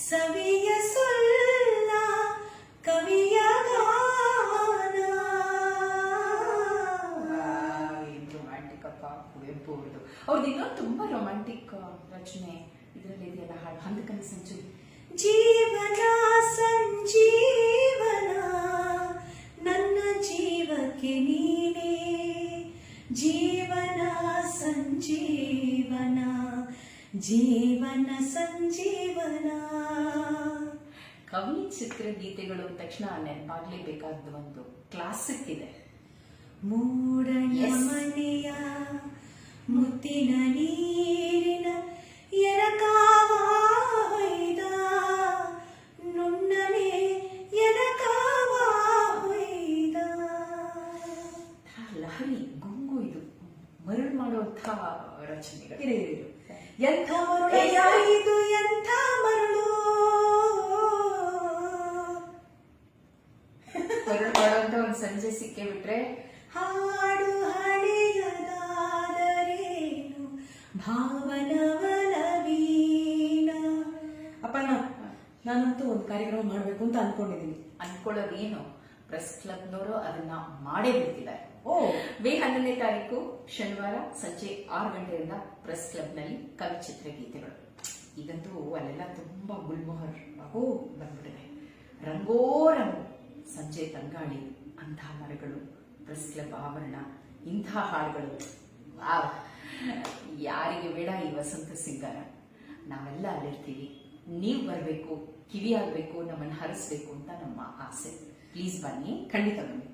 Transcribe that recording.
ಸವಿಯ ಸೊಲ್ಲ ಕವಿಯ ಗಾನ ಏನು ರೊಮ್ಯಾಂಟಿಕ್ ಅಪ್ಪ ಕುವೆಂಪು ಅವ್ರದ್ದು ಅವ್ರದ್ದು ಇನ್ನೊಂದು ತುಂಬಾ ರೊಮ್ಯಾಂಟಿಕ್ ರಚನೆ ಇದರಲ್ಲಿ ಇದೆಯಲ್ಲ ಹಾಡು ಹಂದಕನ ಸಂಚು ಜೀವನ ಸಂಜೀವನ ನನ್ನ ಜೀವಕ್ಕೆ ನೀನೇ ಜೀವನ ಸಂಜೀವನ ಜೀವನ ಸಂಜೀವನ. ಕವಿ ಚಿತ್ರ ಗೀತೆಗಳು ತಕ್ಷಣ ನೆನಪಾಗ್ಲೇಬೇಕಾದ ಒಂದು ಕ್ಲಾಸಿಕ್ ಇದೆ. ಮೂಡಣ. ಮನೆಯ ಮುತ್ತಿನ ನೀರಿನ ಎರಕಾವಾಯ್ದ ನುಣ್ಣನೆ ಎರಕಾವಾಯ್ದ ಲಹರಿ ಮರಳು ಮಾಡುವಂಥ ರಚನೆಗಳು ಇದೆ ಇದು. ಎಂಥ ಮರಳು? ಇದು ಎಂಥ ಮರಳು? ಮರಳು ಮಾಡುವಂತ ಒಂದು ಸಂಜೆ ಸಿಕ್ಕೇ ಬಿಟ್ರೆ ಹಾಡು ಹಳೆಯದಾದರೇನು? ಭಾವನ ಅಪ್ಪ ನಾನಂತೂ ಒಂದು ಕಾರ್ಯಕ್ರಮ ಮಾಡಬೇಕು ಅಂತ ಅನ್ಕೊಂಡಿದ್ದೀನಿ. ಅನ್ಕೊಳ್ಳೋದೇನು? ಪ್ರೆಸ್ ಕ್ಲಬ್ನವರು ಅದನ್ನ ಮಾಡೇ ಬಿಡ್ತಿದ್ದಾರೆ. ಓ. ಮೇ ಹನ್ನೊಂದನೇ ತಾರೀಕು ಶನಿವಾರ ಸಂಜೆ ಆರು ಗಂಟೆಯಿಂದ ಪ್ರೆಸ್ ಕ್ಲಬ್ನಲ್ಲಿ ಕವಿ ಚಿತ್ರಗೀತೆಗಳು ಈಗಂತೂ ಅಲ್ಲೆಲ್ಲ ತುಂಬಾ ಗುಲ್ಮೋಹರ್ ಹೋ ಬಂದ್ಬಿಟ್ಟಿದೆ. ರಂಗೋ ರಂಗು ಸಂಜೆ ತಂಗಾಳಿ ಅಂತಹ ಮರಗಳು ಪ್ರೆಸ್ ಕ್ಲಬ್ ಆವರಣ ಇಂಥ ಹಾಡುಗಳು. ಯಾರಿಗೆ ಬೇಡ ಈ ವಸಂತ ಸಿಂಗಾರ. ನಾವೆಲ್ಲ ಅಲ್ಲಿರ್ತೀವಿ. ನೀವು ಬರಬೇಕು ಕಿವಿಯಾಗಬೇಕು ನಮ್ಮನ್ನು ಹರಿಸ್ಬೇಕು ಅಂತ ನಮ್ಮ ಆಸೆ. ಪ್ಲೀಸ್ ಬನ್ನಿ ಖಂಡಿತ ಬನ್ನಿ